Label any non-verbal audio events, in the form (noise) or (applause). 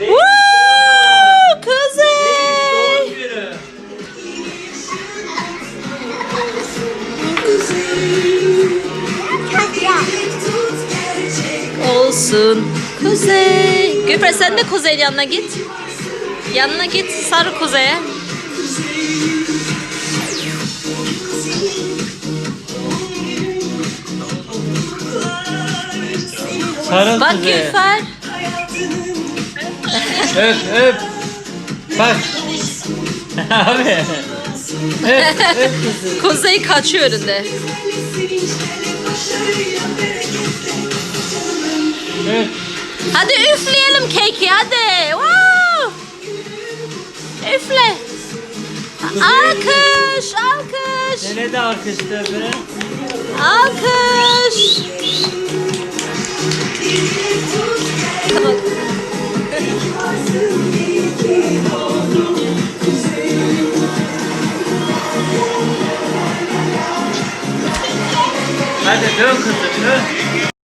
Woo! Kuzey! Olsun. Kuzey. Gülfer sen de Kuzey'in yanına git. Yanına git sarı Kuzey'e. Sarıl Bak kuzeye. Gülfer. Öp öp. Bak. (laughs) Abi. öp öp kızı. Kuzey kaçıyor önünde. Öp. Hadi üfleyelim keki hadi. Wow! Üfle. Alkış, alkış, Sene de alkışla be. alkış. Hadi dön kızım dön.